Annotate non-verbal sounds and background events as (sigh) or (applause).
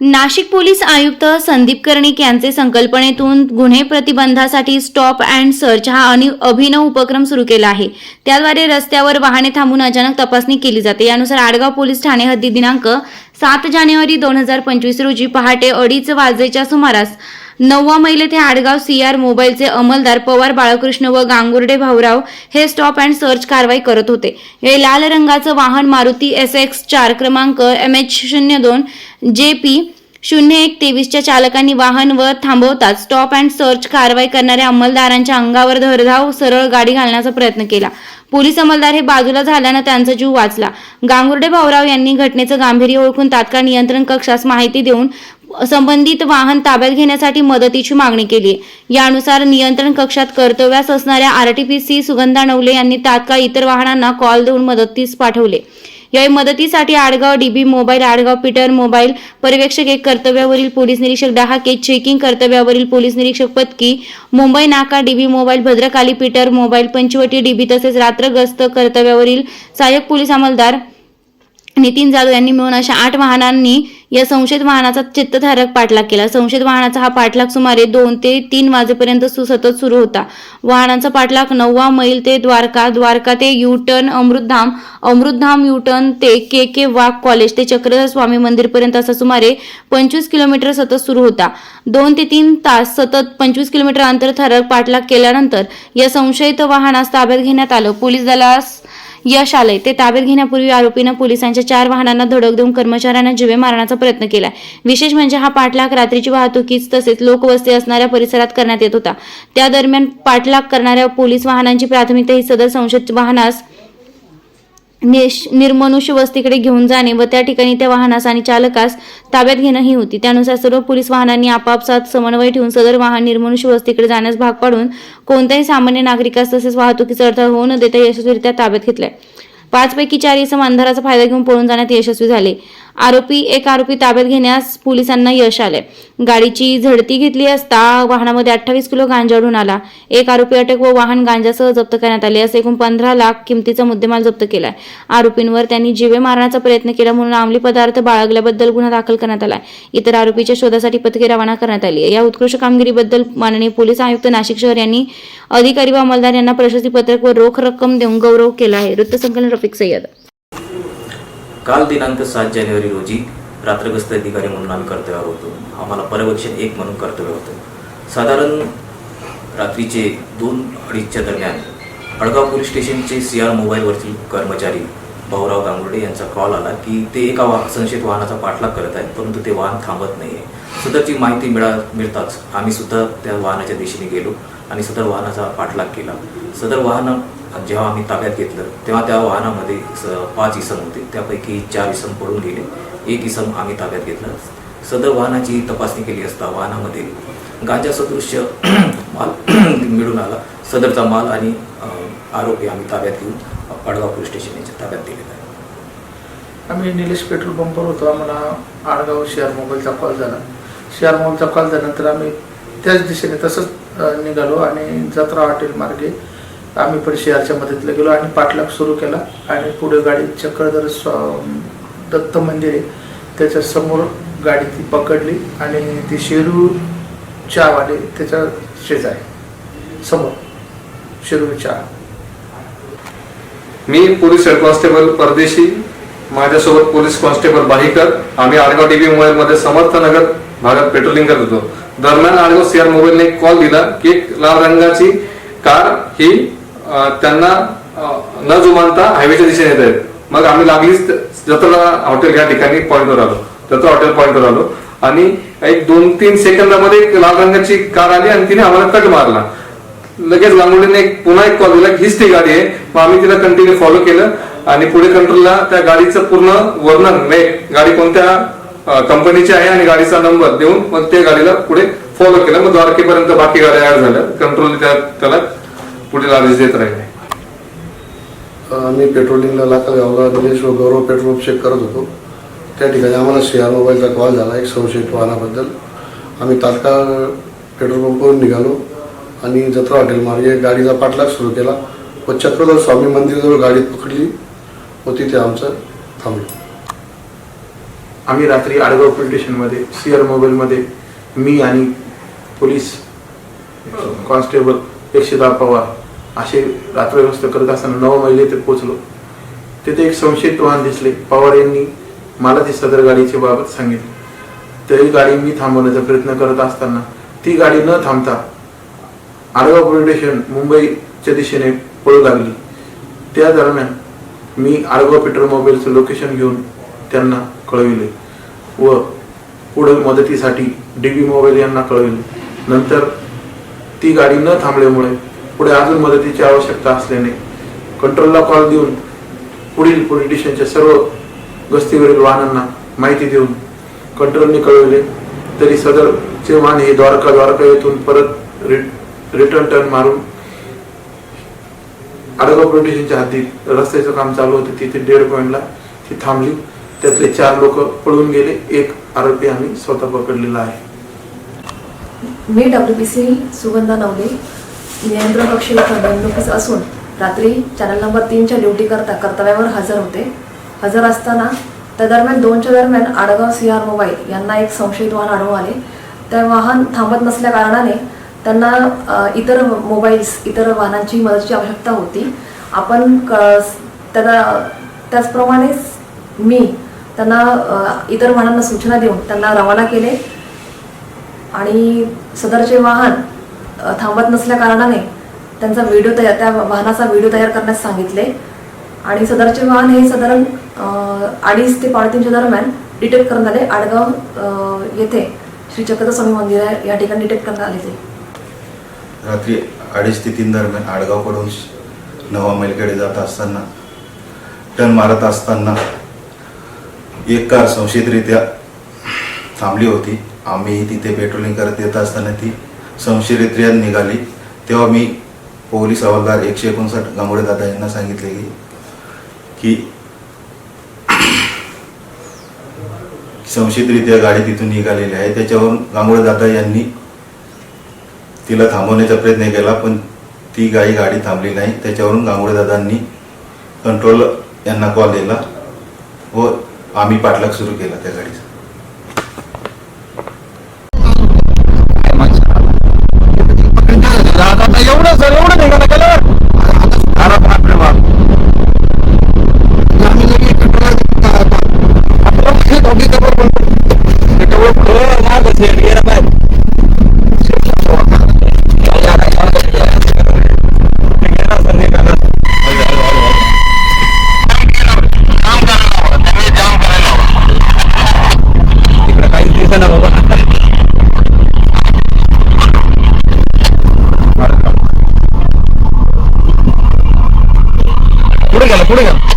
Nashik police आयुक्त संदीप कर्णिक यांचे संकल्पनेतून गुन्हे प्रतिबंधासाठी स्टॉप अँड सर्च हा अभिनव उपक्रम सुरू केला आहे. त्याद्वारे रस्त्यावर वाहने थांबून अचानक तपासणी केली जाते. यानुसार आडगाव पोलीस ठाणे हद्दी दिनांक सात जानेवारी दोन हजार पंचवीस रोजी पहाटे अडीच वाजेच्या सुमारास नववा मैल ते आडगाव सीआर मोबाईलचे अंमलदार पवार बाळकृष्ण व गांगुर्डे भाऊराव हे स्टॉप अँड सर्च कारवाई करत होते. हे लाल रंगाचं वाहन मारुती एस एक्स चार क्रमांक एम एच शून्य दोन जे पी शून्य एक तेवीसच्या चालकांनी वाहन वर थांबवताच स्टॉप अँड सर्च कारवाई करणाऱ्या अंमलदारांच्या अंगावर धरधाव सरळ गाडी घालण्याचा प्रयत्न केला. पोलीस अंमलदार हे बाजूला झाल्यानं त्यांचा जीव वाचला. गांगुर्डे भाऊराव यांनी घटनेचं गांभीर्य ओळखून तात्काळ नियंत्रण कक्षास माहिती देऊन संबंधित वाहन ताब्यात घेण्यासाठी मदतीची मागणी केली. यानुसार नियंत्रण कक्षात कर्तव्यास असणाऱ्या आरटीपीसी सुगंधा नवले यांनी तात्काळ इतर वाहनांना कॉल देऊन मदतीस पाठवले. यावेळी मदतीसाठी Adgaon DB mobile Adgaon Peter mobile पर्यवेक्षक एक कर्तव्यावरील पोलीस निरीक्षक डहाके चेकिंग कर्तव्यावरील पोलीस निरीक्षक पत्की मुंबई नाका DB mobile Bhadrakali Peter mobile Panchavati DB तसेच रात्र गस्त कर्तव्यावरील सहाय्यक पोलीस अंमलदार नितीन जाधव यांनी मिळून अशा आठ वाहनांनी या संशयित वाहनाचा चित्तधारक पाठलाग केला. संशयित वाहनाचा हा पाठलाग सुमारे दोन ते तीन वाजेपर्यंत सुसतत सुरू होता. वाहनांचा पाठलाग नववा मैल ते द्वारका द्वारका ते युटर्न अमृतधाम अमृतधाम युटर्न ते के के वाघ कॉलेज ते चक्रधर स्वामी मंदिरपर्यंत असा सुमारे पंचवीस किलोमीटर सतत सुरू होता. दोन ते तीन तास सतत पंचवीस किलोमीटर अंतर ठरक पाठलाग केल्यानंतर या संशयित वाहनास ताब्यात घेण्यात आलं. पोलीस दलास यश आलंय. ते ताब्यात घेण्यापूर्वी आरोपीनं पोलिसांच्या चार वाहनांना धडक देऊन कर्मचाऱ्यांना जिवे मारण्याचा प्रयत्न केला विशेष म्हणजे हा पाठलाग रात्रीची वाहतुकीच तसेच लोकवस्ती असणाऱ्या परिसरात करण्यात येत होता. त्या दरम्यान पाठलाग करणाऱ्या पोलीस वाहनांची प्राथमिकता ही सदर संशयित वाहनास निश- निर्मनुष्य वस्तीकडे घेऊन जाणे व त्या ठिकाणी त्या वाहनास आणि चालकास ताब्यात घेणं ही होती. त्यानुसार सर्व पोलीस वाहनांनी आपापसात समन्वय ठेवून सदर वाहन निर्मनुष्य वस्तीकडे जाण्यास भाग पाडून कोणत्याही सामान्य नागरिकास तसेच वाहतुकीचा अडथळा होऊ न देता यशस्वीरित्या ताब्यात घेतलाय. पाचपैकी चार इसम अंधाराचा फायदा घेऊन पळून जाण्यात यशस्वी झाले. आरोपी एक आरोपी ताब्यात घेण्यास पोलिसांना यश आले. गाडीची झडती घेतली असता वाहनामध्ये अठ्ठावीस किलो गांजा आढळून आला. एक आरोपी अटक व वाहन गांजासह जप्त करण्यात आले असे एकूण पंधरा लाख किमतीचा मुद्देमाल जप्त केलाय. आरोपींवर त्यांनी जिवे मारण्याचा प्रयत्न केला म्हणून अंमली पदार्थ बाळगल्याबद्दल गुन्हा दाखल करण्यात आलाय. इतर आरोपीच्या शोधासाठी पथके रवाना करण्यात आली या उत्कृष्ट कामगिरीबद्दल माननीय पोलीस आयुक्त नाशिक शहर यांनी अधिकारी व अंमलदार यांना प्रशस्ती पत्रक व रोख रक्कम देऊन गौरव केला आहे. वृत्तसंकलन रफिक सय्यद. काल दिनांक सात जानेवारी रोजी रात्रगस्त अधिकारी म्हणून आम्ही कर्तव्यावर होतो. आम्हाला पर्यवेक्षण एक म्हणून कर्तव्य होतं. साधारण रात्रीचे दोन अडीचच्या दरम्यान अडगाव पोलीस स्टेशनचे सी आर मोबाईलवरतील कर्मचारी भाऊराव गांगुर्डे यांचा कॉल आला की ते एका वा संशयित वाहनाचा पाठलाग करत आहेत परंतु ते वाहन थांबत नाही आहे सदरची माहिती मिळा मिळताच आम्ही सुद्धा त्या वाहनाच्या दिशेने गेलो. आणि सदर वाहनाचा पाठलाग केला. सदर वाहन जेव्हा आम्ही ताब्यात घेतलं तेव्हा त्या वाहनामध्ये स पाच इसम होते. त्यापैकी चार इसम पडून गेले. एक इसम आम्ही ताब्यात घेतलं. सदर वाहनाची तपासणी केली असता वाहनामध्ये गांजा सदृश्य (clears throat) माल (clears throat) मिळून आला. सदरचा माल आणि आरोपी आम्ही ताब्यात घेऊन पाडगाव पोलीस स्टेशन यांच्या ताब्यात दिलेला आहे आम्ही निलेश पेट्रोल पंपवर होतो. आम्हाला आडगाव शेअर मोबाईलचा कॉल झाला. शेअर मोबाईलचा कॉल झाल्यानंतर आम्ही त्याच दिशेने तसंच निघालो आणि जत्रा हॉटेल मार्गे आम्ही पण शेअरच्या मदतीला गेलो आणि पाठलाग सुरू केला आणि पुढे गाडी चक्रधर दत्त मंदिर आहे. त्याच्यासमोर गाडी ती पकडली आणि ती शेरू चहावाले त्याच्या शेजारी. समोर. शेरू चहा मी पोलीस हेड कॉन्स्टेबल परदेशी माझ्यासोबत पोलीस कॉन्स्टेबल बाहिकर आम्ही आडगाव टीव्ही मोबाईल मध्ये समर्थनगर भागात पेट्रोलिंग करत होतो. दरम्यान आडगाव सीआर मोबाईलने एक कॉल दिला की एक लाल रंगाची कार ही त्यांना न जुमानता हायवेच्या दिशेने येत आहेत मग आम्ही लागलीच जत्रा हॉटेल या ठिकाणी पॉईंटवर आलो. जत्रा हॉटेल पॉईंटवर आलो. आणि एक दोन तीन सेकंदामध्ये एक लाल रंगाची कार आली आणि तिने आम्हाला कट मारला. लगेच गांगुलीने एक पुन्हा एक कॉल दिला हीच ती गाडी आहे. मग आम्ही तिला कंटिन्यू फॉलो केलं आणि पुढे कंट्रोलला त्या गाडीचं पूर्ण वर्णन म्हणजे गाडी कोणत्या कंपनीची आहे आणि गाडीचा नंबर देऊन मग त्या गाडीला पुढे फॉलो केलं. मग द्वारकेपर्यंत बाकी गाड्या ऍड झाल्या. कंट्रोल त्याला पुढील आदेश देत राहिले. आम्ही पेट्रोलिंगला लाखा गावला निलेश व गौरव पेट्रोल चेक करत होतो. त्या ठिकाणी आम्हाला शेअर मोबाईलचा कॉल झाला एक संशयित वाहनाबद्दल. आम्ही तात्काळ पेट्रोल पंपवरून निघालो आणि जत्रा हॉटेल मार्गे गाडीचा पाठलाग सुरू केला. व चक्रधर स्वामी मंदिराजवळ गाडी पकडली व तिथे आमचं थांबलं. आम्ही रात्री आडगाव पोलीस स्टेशनमध्ये सी आर मोबाईलमध्ये मी आणि पोलीस कॉन्स्टेबल एकशे दहा पवार असे रात्र व्यवस्था करत असताना नऊ महिले ते पोचलो तिथे एक संशयित वाहन दिसले. पवार यांनी मला ती सदर गाडीच्या बाबत सांगितले. तरी गाडी मी थांबवण्याचा प्रयत्न करत असताना ती गाडी न थांबता आडगाव पोलीस स्टेशन मुंबईच्या दिशेने पळू लागली त्या दरम्यान मी आडगाव पेट्रोल मोबाईलचं लोकेशन घेऊन त्यांना कळविले व पुढील मदतीसाठी डी बी मोबाईल यांना कळविले. नंतर ती गाडी न थांबल्यामुळे पुढे अजून मदतीची आवश्यकता असल्याने कंट्रोलला कॉल देऊन पुढील पोलीस स्टेशनच्या सर्व गस्तीवरील वाहनांना माहिती देऊन कंट्रोलने कळविले. तरी सदरचे वाहन हे द्वारका द्वारका येथून परत रिटर्न टर्न मारून आडगाव पोलीस स्टेशनच्या हद्दीत रस्त्याचं काम चालू होतं. तिथे डेड पॉईंटला ती थांबली. त्यातले चार लोक पळून गेले. एक आरोपी आम्ही स्वतः पकडलेला आहे. मी W P C Sugandha Navale नियंत्रण कक्ष निवडणुकीस असून रात्री चॅनल नंबर तीनच्या ड्युटी करता कर्तव्यावर हजर होते. हजर असताना त्या दरम्यान दोनच्या दरम्यान आडगाव सी आर मोबाईल यांना एक संशयित वाहन आढळून आले. ते वाहन थांबत नसल्या कारणाने त्यांना इतर मोबाईल्स इतर वाहनांची मदतीची आवश्यकता होती. आपण क त्यांना त्याचप्रमाणेच मी त्यांना इतर वाहनांना सूचना देऊन त्यांना रवाना केले. आणि सदरचे वाहन थांबत नसल्या कारणाने त्यांचा व्हिडिओ तयार त्या वाहनाचा व्हिडिओ तयार करण्यास सांगितले. आणि सदरचे वाहन हे साधारण अडीच ते पावणेतीनच्या दरम्यान डिटेक्ट करण्यात आले. आडगाव येथे श्री चक्रधर स्वामी मंदिर आहे. या ठिकाणी डिटेक्ट करण्यात आले ते. रात्री अडीच ते तीन दरम्यान आडगावकडून नवा मैलकडे जात असताना टर्न मारत असताना एक कार संशयितरित्या थांबली होती. आम्ही तिथे पेट्रोलिंग करत येत असताना ती संशयितरित्या निघाली. तेव्हा मी पोलीस हवालदार एकशे एकोणसाठ गांगोडे दादा यांना सांगितले की संशयितरित्या गाडी तिथून निघालेली आहे. त्याच्यावरून गांगोडे दादा यांनी तिला थांबवण्याचा प्रयत्न केला पण ती गाई गाडी थांबली नाही. त्याच्यावरून गांगुडे दादांनी कंट्रोल यांना कॉल दिला व आम्ही पाठलाग सुरू केला त्या गाडीचा. पुढे गेला पुढे गेला